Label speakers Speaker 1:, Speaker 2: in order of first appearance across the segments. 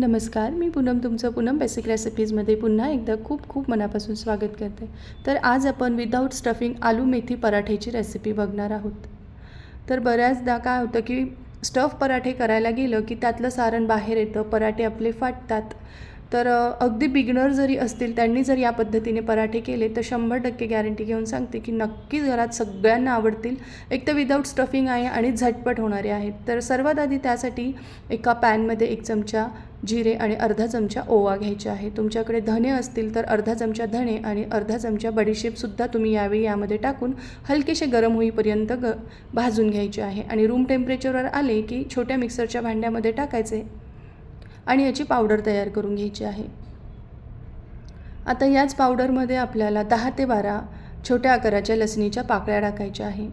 Speaker 1: नमस्कार मी पूनम तुमचं पूनम बेसिक रेसिपीजमध्ये पुन्हा एकदा खूप खूप मनापासून स्वागत करते. तर आज आपण विदाऊट स्टफिंग आलू मेथी पराठेची रेसिपी बघणार आहोत. तर बऱ्याचदा काय होतं की स्टफ पराठे करायला गेलं की त्यातलं सारण बाहेर येतं पराठे आपले फाटतात. तर अगदी बिगनर जरी असतील त्यांनी जर या पद्धतीने पराठे केले तर शंभर टक्के गॅरंटी घेऊन सांगते की नक्कीच घरात सगळ्यांना आवडतील. एक तर विदाऊट स्टफिंग आहे आणि झटपट होणारे आहेत. तर सर्वात आधी त्यासाठी एका पॅनमध्ये एक चमचा जिरे आणि अर्धा चमचा ओवा घ्यायचा आहे. तुमच्याकडे धने असतील तर अर्धा चमचा धणे आणि अर्धा चमचा बडीशेपसुद्धा तुम्ही यावेळी यामध्ये टाकून हलकेसे गरम होईपर्यंत ग भाजून घ्यायचे आहे. आणि रूम टेम्परेचरवर आले की छोट्या मिक्सरच्या भांड्यामध्ये टाकायचे आणि याची पावडर तयार करून घ्यायची आहे. आता याच पावडरमध्ये आपल्याला दहा ते बारा छोट्या आकाराच्या लसणीच्या पाकळ्या टाकायच्या आहे.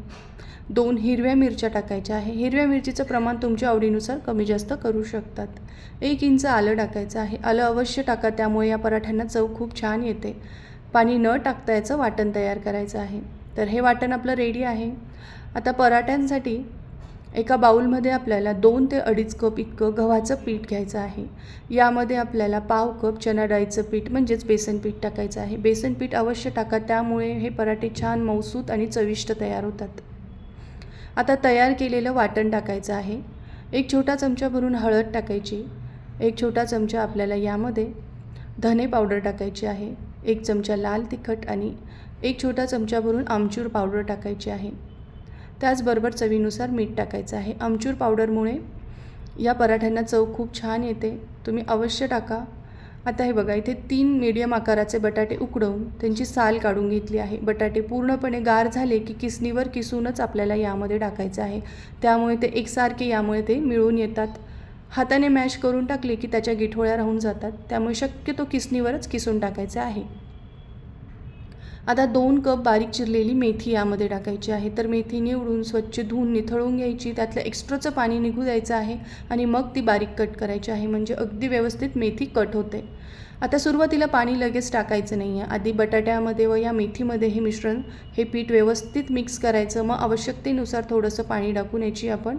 Speaker 1: दोन हिरव्या मिरच्या टाकायच्या आहे. हिरव्या मिरचीचं प्रमाण तुमच्या आवडीनुसार कमी जास्त करू शकतात. एक इंच आलं टाकायचं आहे. आलं अवश्य टाका त्यामुळे या पराठ्यांना चव खूप छान येते. पाणी न टाकता याचं वाटण तयार करायचं आहे. तर हे वाटण आपलं रेडी आहे. आता पराठ्यांसाठी एका बाउलमध्ये आपल्याला दोन ते अडीच कप इतकं गव्हाचं पीठ घ्यायचं आहे. यामध्ये आपल्याला पाव कप चना डाळीचं पीठ म्हणजेच बेसन पीठ टाकायचं आहे. बेसन पीठ अवश्य टाका त्यामुळे हे पराठे छान मौसूत आणि चविष्ट तयार होतात. आता तयार केलेलं वाटण टाकायचं आहे. एक छोटा चमचा भरून हळद टाकायची. एक छोटा चमचा आपल्याला यामध्ये धने पावडर टाकायची आहे. एक चमचा लाल तिखट आणि एक छोटा चमचा भरून आमचूर पावडर टाकायची आहे. त्याचबरोबर चवीनुसार मीठ टाकायचं आहे. आमचूर पावडरमुळे या पराठ्यांना चव खूप छान येते. तुम्ही अवश्य टाका. आता हे बघा इथे तीन मीडियम आकाराचे बटाटे उकडवून त्यांची साल काढून घेतली आहे. बटाटे पूर्णपणे गार झाले की किसनीवर किसूनच आपल्याला यामध्ये टाकायचं आहे. त्यामुळे ते एकसारखे यामुळे ते मिळून येतात. हाताने मॅश करून टाकले की त्याच्या गिठोळ्या राहून जातात. त्यामुळे शक्यतो किसनीवरच किसून टाकायचं आहे. आता दोन कप बारीक चिरलेली मेथी यामध्ये टाकायची आहे. तर मेथी निवडून स्वच्छ धुवून निथळून घ्यायची. त्यातलं एक्स्ट्राचं पाणी निघू द्यायचं आहे आणि मग ती बारीक कट करायची आहे. म्हणजे अगदी व्यवस्थित मेथी कट होते. आता सुरुवातीला पाणी लगेच टाकायचं नाही आहे आधी बटाट्यामध्ये व या मेथीमध्ये हे मिश्रण हे पीठ व्यवस्थित मिक्स करायचं. मग आवश्यकतेनुसार थोडंसं पाणी टाकून याची आपण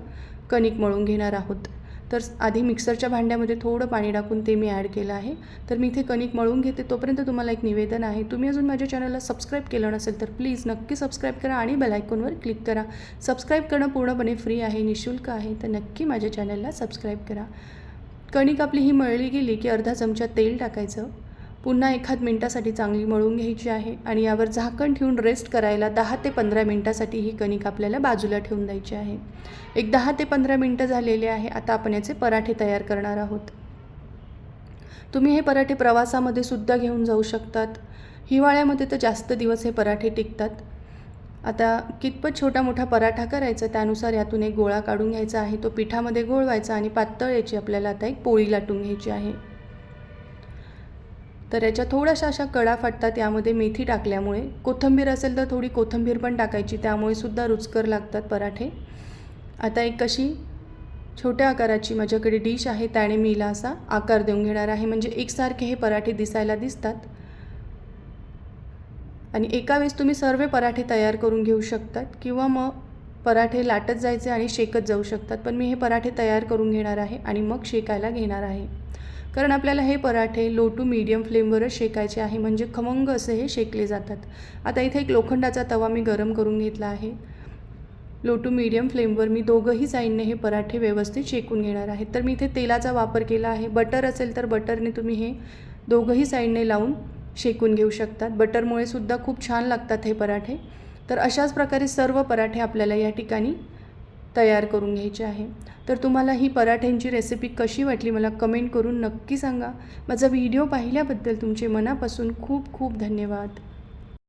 Speaker 1: कणिक मळून घेणार आहोत. तर आधी मिक्सरच्या भांड्यामध्ये थोडं पाणी टाकून ते मी ॲड केलं आहे. तर मी इथे कणिक मळून घेते तोपर्यंत तुम्हाला एक निवेदन आहे. तुम्ही अजून माझ्या चॅनलला सबस्क्राईब केलं नसेल तर प्लीज नक्की सबस्क्राईब करा आणि बेलायकॉनवर क्लिक करा. सबस्क्राईब करणं पूर्णपणे फ्री आहे निशुल्क आहे तर नक्की माझ्या चॅनलला सबस्क्राईब करा. कणिक आपली ही मळली गेली की अर्धा चमचा तेल टाकायचं. पुन्हा एखाद मिनटासाठी चांगली मळून घ्यायची आहे आणि यावर झाकण ठेवून रेस्ट करायला दहा ते पंधरा मिनटासाठी ही कणिक आपल्याला बाजूला ठेवून द्यायची आहे. एक दहा ते पंधरा मिनटं झालेले आहे. आता आपण याचे पराठे तयार करणार आहोत. तुम्ही हे पराठे प्रवासामध्ये सुद्धा घेऊन जाऊ शकतात. हिवाळ्यामध्ये तर जास्त दिवस हे पराठे टिकतात. आता कितपत छोटा मोठा पराठा करायचा त्यानुसार यातून एक गोळा काढून घ्यायचा आहे. तो पिठामध्ये गोळवायचा आणि पातळ याची आपल्याला आता एक पोळी लाटून घ्यायची आहे. तर याच्या थोड्याशा अशा कडा फाटतात यामध्ये मेथी टाकल्यामुळे. कोथिंबीर असेल तर थोडी कोथिंबीर पण टाकायची त्यामुळे सुद्धा रुचकर लागतात पराठे. आता एक कशी छोट्या आकाराची माझ्याकडे डिश आहे त्याने मी हिला असा आकार देऊन घेणार आहे. म्हणजे एकसारखे हे पराठे दिसायला दिसतात. आणि एका वेळेस तुम्ही सर्व पराठे तयार करून घेऊ शकतात किंवा मग पराठे लाटत जायचे आणि शेकत जाऊ शकतात. पण मी हे पराठे तयार करून घेणार आहे आणि मग शेकायला घेणार आहे. कारण आपल्याला हे पराठे लो टू मीडियम फ्लेमवरच शेकायचे आहे म्हणजे खमंग असे हे शेकले जातात. आता इथे एक लोखंडाचा तवा मी गरम करून घेतला आहे. लो टू मीडियम फ्लेमवर मी दोघंही साईडने हे पराठे व्यवस्थित शेकून घेणार आहे. तर मी इथे तेलाचा वापर केला आहे. बटर असेल तर बटरने तुम्ही हे दोघंही साईडने लावून शेकून घेऊ शकतात. बटरमुळे सुद्धा खूप छान लागतात हे पराठे. तर अशाच प्रकारे सर्व पराठे आपल्याला या ठिकाणी तयार करून घ्यायचे आहे. तर तुम्हाला ही पराठ्यांची रेसिपी कशी वाटली मला कमेंट करून नक्की सांगा. माझा व्हिडिओ पाहिल्याबद्दल तुमचे मनापासून खूप खूप धन्यवाद.